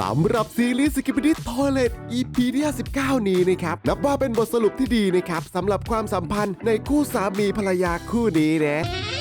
สำหรับซีรีส์สกิปปี้ทอยเลต EP ที่59 นี้นะครับนับว่าเป็นบทสรุปที่ดีนะครับสำหรับความสัมพันธ์ในคู่สามีภรรยาคู่นี้นะ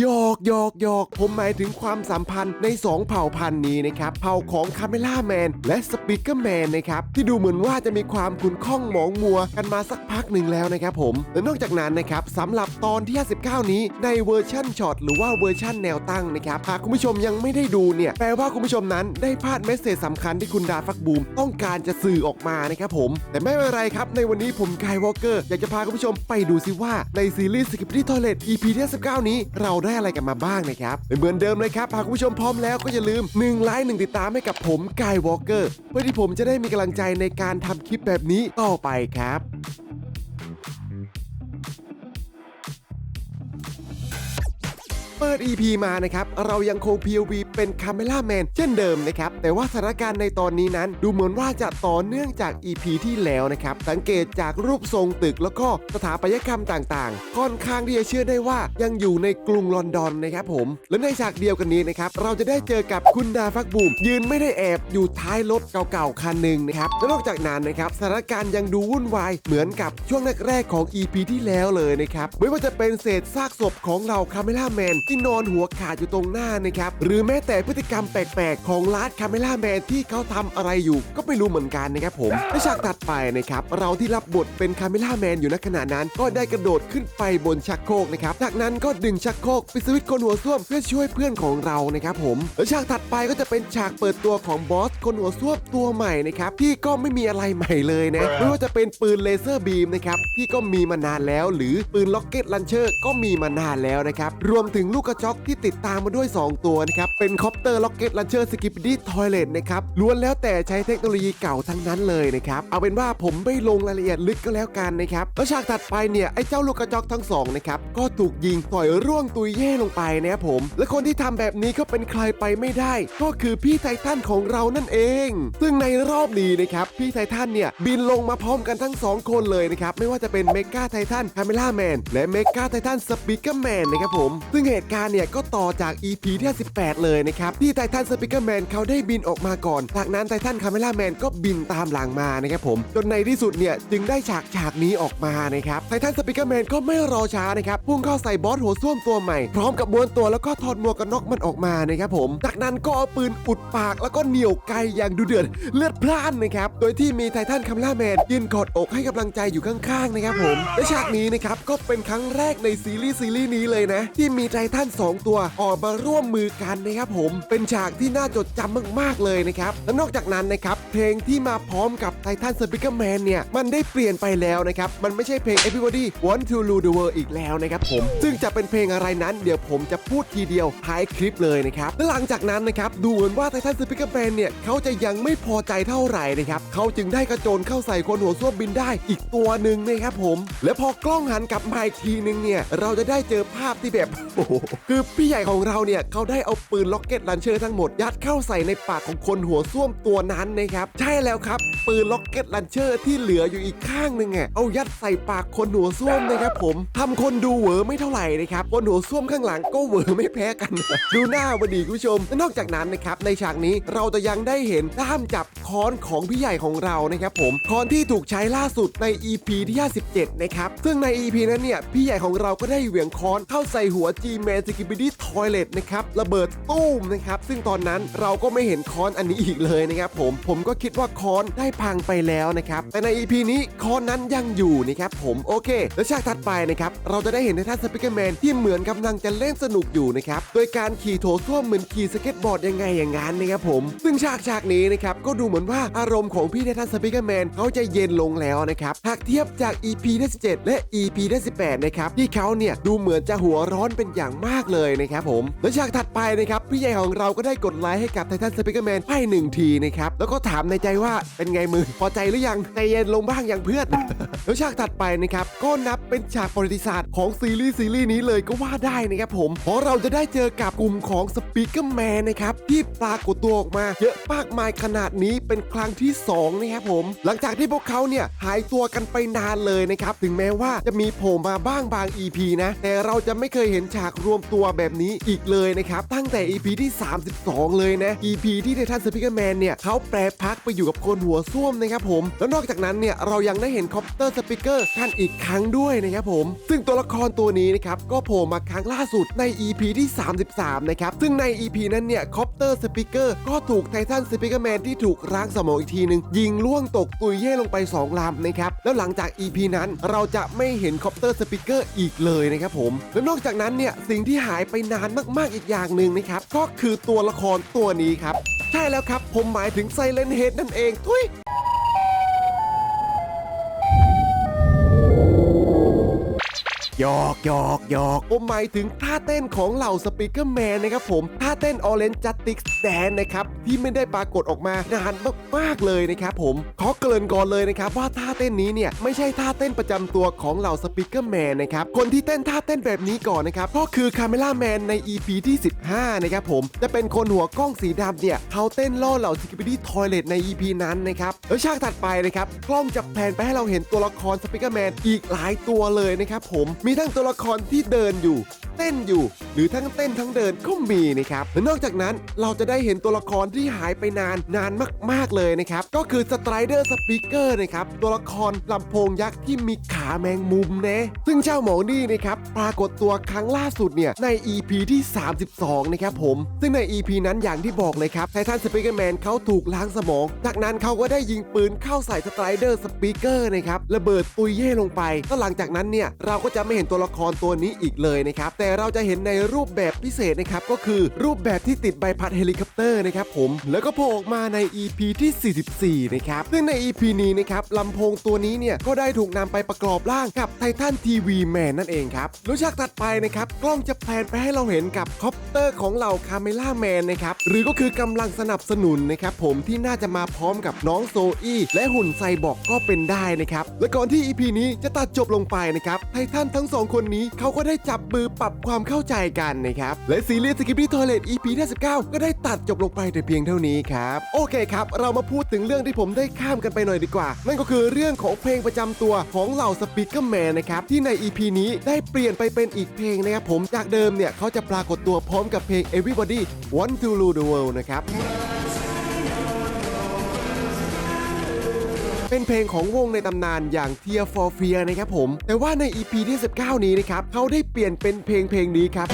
หยอกหยอกหยอกผมหมายถึงความสัมพันธ์ใน 2 เผ่าพันธุ์นี้นะครับ เผ่าของคาเมล่าแมนและสปิเกอร์แมนนะครับ ที่ดูเหมือนว่าจะมีความขุนข้องหมองมัวกันมาสักพักหนึ่งแล้วนะครับผม และนอกจากนั้นนะครับสำหรับตอนที่ 59 นี้ในเวอร์ชั่นช็อตหรือว่าเวอร์ชั่นแนวตั้งนะครับหากคุณผู้ชมยังไม่ได้ดูเนี่ยแปลว่าคุณผู้ชมนั้นได้พลาดเมสเซจสำคัญที่คุณดาฟักบูมต้องการจะสื่อออกมานะครับผม แต่ไม่เป็นไรครับในวันนี้ผมกายวอลเกอร์อยากจะพาคุณผู้ชมไปดูซิว่าในซีรีส์สกิปปี้ทอเลต EP ที่19นี้เราได้อะไรกันมาบ้างนะครับเหมือนเดิมเลยครับหากคุณผู้ชมพร้อมแล้วก็อย่าลืม1ไลค์1ติดตามให้กับผมกายวอลเกอร์เพื่อที่ผมจะได้มีกำลังใจในการทำคลิปแบบนี้ต่อไปครับ เปิด EP มานะครับ เรายังคง POV เป็นคาเมล่าแมนเช่นเดิมนะครับ แต่ว่าสถานการณ์ในตอนนี้นั้น ดูเหมือนว่าจะต่อเนื่องจาก EP ที่แล้วนะครับ สังเกตจากรูปทรงตึกแล้วก็สถาปัตยกรรมต่างๆ ค่อนข้างที่จะเชื่อได้ว่ายังอยู่ในกรุงลอนดอนนะครับผม และในฉากเดียวกันนี้นะครับ เราจะได้เจอกับคุณดาฟักบูม ยืนไม่ได้แอบอยู่ท้ายรถเก่าๆคันหนึ่งนะครับและนอกจากนั้นนะครับสถานการณ์ยังดูวุ่นวายเหมือนกับช่วงแรกๆของ EP ที่แล้วเลยนะครับไม่ว่าจะเป็นเศษซากศพของเราคาเมล่าแมนที่นอนหัวขาดอยู่ตรงหน้านะครับ หรือแม้แต่พฤติกรรมแปลกๆ ของลาดคาเมล่าแมนที่เขาทำอะไรอยู่ก็ไม่รู้เหมือนกันนะครับผมในฉากตัดไปนะครับ เราที่รับบทเป็นคาเมล่าแมนอยู่ณขณะนั้น ก็ได้กระโดดขึ้นไปบนชักโครกนะครับ จากนั้นก็ดึงชักโครกปิดสวิตช์คนหัวส้วมเพื่อช่วยเพื่อนของเรานะครับผมแล้วฉากถัดไปก็จะเป็นฉากเปิดตัวของบอสคนหัวส้วมตัวใหม่นะครับที่ก็ไม่มีอะไรใหม่เลยนะไม่ว่าจะเป็นปืนเลเซอร์บีมนะครับที่ก็มีมานานแล้ว หรือปืนล็อกเก็ตลันเชอร์ก็มีมานานแล้วนะครับรวมถึงลููกกระจอกที่ติดตามมาด้วย 2 ตัวนะครับ เป็นคอปเตอร์ล็อกเก็ตลันเชอร์สกิปปี้ทอยเลตนะครับล้วนแล้วแต่ใช้เทคโนโลยีเก่าทั้งนั้นเลยนะครับ เอาเป็นว่าผมไม่ลงรายละเอียดลึกก็แล้วกันนะครับ แล้วฉากถัดไปเนี่ยไอ้เจ้าลูกกระจอกทั้งสองนะครับก็ถูกยิงต่อยร่วงตุยเย่ลงไปนะครับผม และคนที่ทำแบบนี้ก็เป็นใครไปไม่ได้ ก็คือพี่ไททันของเรานั่นเอง ซึ่งในรอบนี้นะครับพี่ไททันเนี่ยบินลงมาพร้อมกันทั้งสองคนเลยนะครับไม่ว่าจะเป็นเมกาไททันคาเมล่าแมนและเมกาไททันสปีกเกอร์แมนนะครับผมซึ่งเหตุการเนี่ยก็ต่อจาก EP ที่18เลยนะครับ ที่ไททันสปีกเกอร์แมนเขาได้บินออกมาก่อน จากนั้นไททันคาเมล่าแมนก็บินตามหลังมานะครับผม จนในที่สุดเนี่ยจึงได้ฉากฉากนี้ออกมานะครับไททันสปีกเกอร์แมนก็ไม่รอช้านะครับพุ่งเข้าใส่บอสหัวส้วมตัวใหม่ พร้อมกับม้วนตัวแล้วก็ถอดหมวกกันน็อกมันออกมานะครับผม จากนั้นก็เอาปืนอุดปากแล้วก็เหนี่ยวไกอย่างดูเดือดเลือดพล่านนะครับโดยที่มีไททันคาเมล่าแมนยืนกอดอกให้กำลังใจอยู่ข้างๆนะครับผมและฉากนี้นะครับก็เป็นครั้งแรกในซีรีส์ซีรีส์นี้เลยนะที่มีไททันสองตัวออกมาร่วมมือกันนะครับผมเป็นฉากที่น่าจดจำมาก ๆ เลยนะครับและนอกจากนั้นนะครับเพลงที่มาพร้อมกับไททันสปิเกอร์แมนเนี่ยมันได้เปลี่ยนไปแล้วนะครับมันไม่ใช่เพลง Everybody Want to Rule the World อีกแล้วนะครับผมซึ่งจะเป็นเพลงอะไรนั้นเดี๋ยวผมจะพูดทีเดียวท้ายคลิปเลยนะครับและหลังจากนั้นนะครับดูเหมือนว่าไททันสปิเกอร์แมนเนี่ยเขาจะยังไม่พอใจเท่าไหร่นะครับเขาจึงได้กระโจนเข้าใส่คนหัวส้วมบินได้อีกตัวหนึ่งนะครับผม และพอกล้องหันกลับมาอีกทีนึงเนี่ยเราจะได้เจอภาพที่แบบโอ้โหคือพี่ใหญ่ของเราเนี่ยเขาได้เอาปืนล็อกเก็ตลันเชอร์ทั้งหมดยัดเข้าใส่ในปากของคนหัวส้วมตัวนั้นนะครับใช่แล้วครับ ปืนล็อกเก็ตลันเชอร์ที่เหลืออยู่อีกข้างหนึ่งอะเอายัดใส่ปากคนหัวส้วมนะครับผมทำคนดูเหวอไม่เท่าไหร่นะครับคนหัวส้วมข้างหลังก็เหวอไม่แพ้กัน ดูหน้าบดีคุณผู้ชม นอกจากนั้นนะครับในฉากนี้เราจะยังได้เห็นด้ามจับค้อนของพี่ใหญ่ของเรานะครับผมค้อนที่ถูกใช้ล่าสุดใน EP ที่ 57 นะครับซึ่งใน EP นั้นเนี่ยพี่ใหญ่ของเราก็ได้เหวี่ยงค้อนเข้าใส่หัว G-Man s k i b i d y Toilet นะครับระเบิดตู้มนะครับซึ่งตอนนั้นเราก็ไม่เห็นค้อนอันนี้อีกเลยนะครับผมผมก็คิดว่าค้อนได้พังไปแล้วนะครับแต่ใน EP นี้ค้อนนั้นยังอยู่นะครับผมโอเค แล้วฉากถัดไปนะครับเราจะได้เห็นในท่านสปิเกอร์แมนที่เหมือนกำลังจะเล่นสนุกอยู่นะครับโดยการขี่โถส้วมเหมือนขี่สเก็ตบอร์ดยังไงอย่างนั้นนะครับผม ซึ่งฉากฉากนี้นะครับก็ดูเหมือนว่าอารมณ์ของพี่ไททันสปิเกอร์แมนเขาจะเย็นลงแล้วนะครับหากเทียบจาก EP ที่17และ EP ที่18นะครับที่เขาเนี่ยดูเหมือนจะหัวร้อนเป็นอย่างมากเลยนะครับผมและฉากถัดไปนะครับพี่ใหญ่ของเราก็ได้กดไลค์ให้กับไททันสปิเกอร์แมนให้หนึ่งทีนะครับแล้วก็ถามในใจว่าเป็นไงมือพอใจหรือยังใจเย็นลงบ้างอย่างเพื่อนแล้วฉากถัดไปนะครับก็นับเป็นฉากประวัติศาสตร์ของซีรีส์ซีรีส์นี้เลยก็ว่าได้นะครับผมเพราะเราจะได้เจอกับกลุ่มของสปีกเกอร์แมนนะครับที่ปรากฏตัวออกมาเยอะมากมายขนาดนี้เป็นครั้งที่สองนะครับผม หลังจากที่พวกเขาเนี่ยหายตัวกันไปนานเลยนะครับถึงแม้ว่าจะมีโผล่มาบ้างบาง EP นะแต่เราจะไม่เคยเห็นฉากรรวมตัวแบบนี้อีกเลยนะครับ ตั้งแต่ EP ที่ 32 เลยนะ EP ที่ไททันสปิเกอร์แมนเนี่ยเขาแปรพักไปอยู่กับคนหัวส้วมนะครับผม แล้วนอกจากนั้นเนี่ยเรายังได้เห็นคอปเตอร์สปิเกอร์กันอีกครั้งด้วยนะครับผม ซึ่งตัวละครตัวนี้นะครับก็โผล่มาครั้งล่าสุดใน EP ที่ 33 นะครับ ซึ่งใน EP นั้นเนี่ยคอปเตอร์สปิเกอร์ก็ถูกไททันสปิเกอร์แมนที่ถูกร้างสมองอีกทีหนึ่งยิงล่วงตกตุยเย่ลงไป 2ลำนะครับแล้วหลังจาก EP นั้นเราจะไม่เห็นคอปเตอร์สปิเกอร์อีกเลยนะครับผม แล้วนอกจากนั้นเนี่ยสิงที่หายไปนานมากๆอีกอย่างหนึ่งนะครับ ก็คือตัวละครตัวนี้ครับ ใช่แล้วครับ ผมหมายถึงไซเลนเฮดนั่นเองทุย หยอกหยอกหยอกผมหมายถึงท่าเต้นของเหล่าสปีกเกอร์แมนนะครับผมท่าเต้น Orange Justice Dance นะครับที่ไม่ได้ปรากฏออกมานานมากๆเลยนะครับผมขอเกริ่นก่อนเลยนะครับว่าท่าเต้นนี้เนี่ยไม่ใช่ท่าเต้นประจำตัวของเหล่าสปีกเกอร์แมนนะครับคนที่เต้นท่าเต้นแบบนี้ก่อนนะครับก็คือคาเมล่าแมนใน EP ที่ 15 นะครับผมจะเป็นคนหัวกล้องสีดำเนี่ยเขาเต้นล่อเหล่าสกิปปี้ทอยเลตใน EP นั้นนะครับแล้วฉากถัดไปนะครับกล้องจะแพนไปให้เราเห็นตัวละครสปีกเกอร์แมนอีกหลายตัวเลยนะครับผมมีทั้งตัวละครที่เดินอยู่ เต้นอยู่ หรือทั้งเต้นทั้งเดินก็มีนะครับและนอกจากนั้นเราจะได้เห็นตัวละครที่หายไปนานนานมาก ๆเลยนะครับ ก็คือสไตรเดอร์สปีกเกอร์นะครับตัวละครลำโพงยักษ์ที่มีขาแมงมุมนะซึ่งเจ้าหมอนี่นะครับปรากฏตัวครั้งล่าสุดเนี่ยใน EP ที่ 32 นะครับผม ซึ่งใน EP นั้นอย่างที่บอกเลยครับไททันสปีกเกอร์แมนเขาถูกล้างสมอง จากนั้นเขาก็ได้ยิงปืนเข้าใส่สไตรเดอร์สปีกเกอร์นะครับระเบิดตุยเย่ลงไปแล้วหลังจากนั้นเนี่ยเราก็จะไม่เห็นตัวละครตัวนี้อีกเลยนะครับ แต่เราจะเห็นในรูปแบบพิเศษนะครับ ก็คือรูปแบบที่ติดใบพัดเฮลิคอปเตอร์นะครับผม แล้วก็โผล่ออกมาใน EP ที่ 44 นะครับ ซึ่งใน EP นี้นะครับลำโพงตัวนี้เนี่ย ก็ได้ถูกนำไปประกอบร่างกับไททันทีวีแมนนั่นเองครับแล้วฉากถัดไปนะครับ กล้องจะแพลนไปให้เราเห็นกับคอปเตอร์ของเหล่าคาเมล่าแมนนะครับ หรือก็คือกำลังสนับสนุนนะครับผมที่น่าจะมาพร้อมกับน้องโซอี้และหุ่นไซบอร์กก็เป็นได้นะครับ และก่อนที่ EP นี้จะตัดจบลงไปนะครับไททันทั้งสองคนนี้เขาก็ได้จับมือปรับความเข้าใจกันนะครับ และซีรีส์สกิปปี้ทอเลต EP ที่19 ก็ได้ตัดจบลงไปแต่เพียงเท่านี้ครับ โอเคครับ เรามาพูดถึงเรื่องที่ผมได้ข้ามกันไปหน่อยดีกว่า นั่นก็คือเรื่องของเพลงประจำตัวของเหล่าสปีกเกอร์แมนนะครับ ที่ใน EP นี้ได้เปลี่ยนไปเป็นอีกเพลงนะครับผมจากเดิมเนี่ยเขาจะปรากฏตัวพร้อมกับเพลง Everybody Want to Rule the World นะครับ เป็นเพลงของวงในตำนานอย่าง Tear for Fear นะครับผม แต่ว่าใน EP ที่ 19 นี้นะครับเขาได้เปลี่ยนเป็นเพลงเพลงนี้ครับ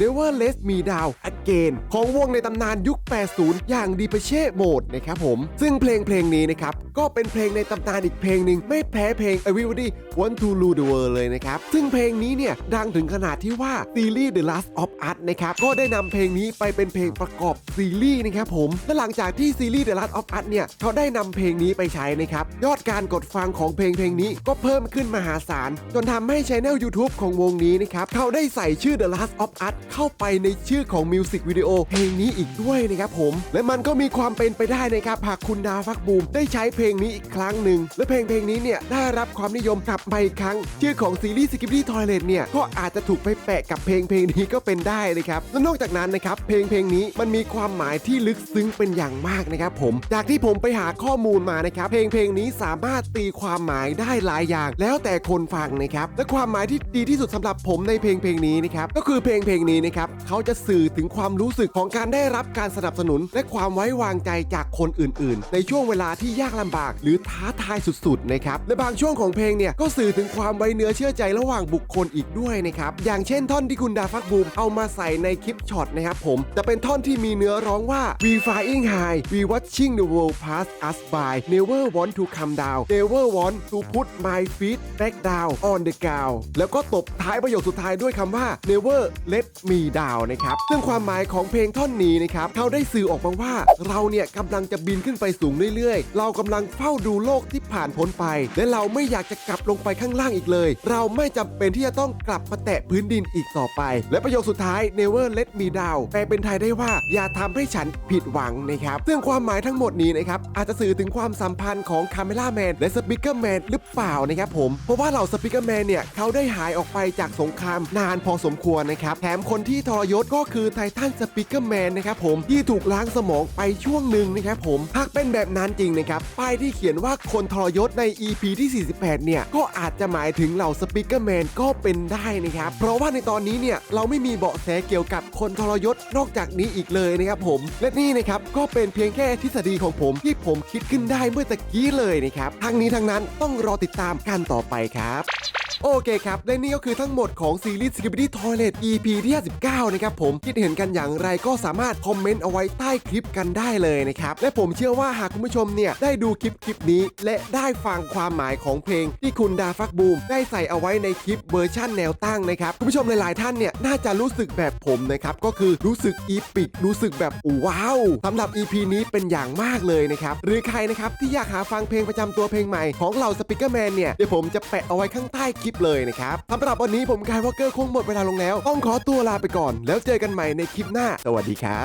Never Let Me Down Again ของวงในตำนานยุค 80 อย่างดีเปเช่โหมดนะครับผม ซึ่งเพลงเพลงนี้นะครับ ก็เป็นเพลงในตำนานอีกเพลงหนึ่งไม่แพ้เพลง Everybody Want to Rule the World เลยนะครับ ซึ่งเพลงนี้เนี่ย ดังถึงขนาดที่ว่า ซีรีส์ The Last of Us นะครับ ก็ได้นำเพลงนี้ไปเป็นเพลงประกอบซีรีส์นะครับผม และหลังจากที่ซีรีส์ The Last of Us เนี่ยเขาได้นำเพลงนี้ไปใช้นะครับ ยอดการกดฟังของเพลงเพลงนี้ก็เพิ่มขึ้นมหาศาลจนทำให้ช anel YouTube ของวงนี้นะครับเขาได้ใส่ชื่อ The Last of Us เข้าไปในชื่อของมิวสิกวิดีโอเพลงนี้อีกด้วยนะครับผม และมันก็มีความเป็นไปได้นะครับหากคุณดาวฟักบูมได้ใช้เพลงนี้อีกครั้งหนึ่งและเพลงเพลงนี้เนี่ยได้รับความนิยมกลับมาอีกครั้ง ชื่อของซีรีส์ Skibidi Toilet เนี่ยก็อาจจะถูกไปแปะกับเพลงเพลงนี้ก็เป็นได้นะครับและนอกจากนั้นนะครับเพลงเพลงนี้มันมีความหมายที่ลึกซึ้งเป็นอย่างมากนะครับผม จากที่ผมไปหาข้อมูลมานะครับเพลงเพลงนี้สามารถตีความหมายได้หลายอย่าง แล้วแต่คนฟังนะครับและความหมายที่ดีที่สุดสำหรับผมในเพลงเพลงนี้นะครับก็คือเพลงเพลงนี้นะครับเขาจะสื่อถึงความรู้สึกของการได้รับการสนับสนุน และความไว้วางใจจากคนอื่นๆ ในช่วงเวลาที่ยากลำบาก หรือท้าทายสุดๆนะครับและบางช่วงของเพลงเนี่ยก็สื่อถึงความไว้เนื้อเชื่อใจระหว่างบุคคลอีกด้วยนะครับอย่างเช่นท่อนที่คุณดาฟักบูมเอามาใส่ในคลิปช็อตนะครับผมจะเป็นท่อนที่มีเนื้อร้องว่า we flying high we watching the world pass us by never want to come down never want to put my feet back down on the ground แล้วก็ตบท้ายประโยคสุดท้ายด้วยคำว่า never let me down นะครับซึ่งความหมายของเพลงท่อนนี้นะครับเขาได้สื่อออกมาว่า เราเนี่ยกำลังจะบินขึ้นไปสูงเรื่อยๆ เรากำลังเฝ้าดูโลกที่ผ่านพ้นไป และเราไม่อยากจะกลับลงไปข้างล่างอีกเลย เราไม่จำเป็นที่จะต้องกลับมาแตะพื้นดินอีกต่อไป และประโยคสุดท้าย never let me down แปลเป็นไทยได้ว่าอย่าทำให้ฉันผิดหวังนะครับซึ่งความหมายทั้งหมดนี้นะครับอาจจะสื่อถึงความสัมพันธ์ของคาเมล่าแมนและสปิเกอร์แมนหรือเปล่านะครับผมเพราะว่าเหล่าสปิเกอร์แมนเนี่ยเขาได้หายออกไปจากสงครามนานพอสมควรนะครับแถมคนคนที่ทรยศก็คือไททันสปิเกอร์แมนนะครับผมที่ถูกล้างสมองไปช่วงหนึ่งนะครับผมหากเป็นแบบนั้นจริงนะครับป้ายที่เขียนว่าคนทรยศใน EP ที่ 48 เนี่ย ก็อาจจะหมายถึงเหล่าสปิเกอร์แมนก็เป็นได้นะครับ เพราะว่าในตอนนี้เนี่ยเราไม่มีเบาะแสเกี่ยวกับคนทรยศนอกจากนี้อีกเลยนะครับผม และนี่นะครับก็เป็นเพียงแค่ทฤษฎีของผมที่ผมคิดขึ้นได้เมื่อตะกี้เลยนะครับทั้งนี้ทั้งนั้นต้องรอติดตามกันต่อไปครับ โอเคครับและนี่ก็คือทั้งหมดของซีรีส์ Skibidi Toilet EP ที่59นะครับผมคิดเห็นกันอย่างไรก็สามารถคอมเมนต์เอาไว้ใต้คลิปกันได้เลยนะครับและผมเชื่อว่าหากคุณผู้ชมเนี่ยได้ดูคลิปคลิปนี้ และได้ฟังความหมายของเพลง ที่คุณดาฟักบูมได้ใส่เอาไว้ในคลิปเวอร์ชั่นแนวตั้งนะครับคุณผู้ชมหลายๆท่านเนี่ยน่าจะรู้สึกแบบผมนะครับก็คือรู้สึกอีปิกรู้สึกแบบว้าวสำหรับ EP นี้เป็นอย่างมากเลยนะครับหรือใครนะครับที่อยากหาฟังเพลงประจำตัวเพลงใหม่ของเหล่าสปิเกอร์แมนเนี่ยเดี๋ยวผมจะแปะเอาไว้ข้างใต้คลิปเลยนะครับสำหรับวันนี้ผมกายวอลเกอร์คงหมดเวลาลงแล้ว ต้องขอตัวลาไปก่อน แล้วเจอกันใหม่ในคลิปหน้า สวัสดีครับ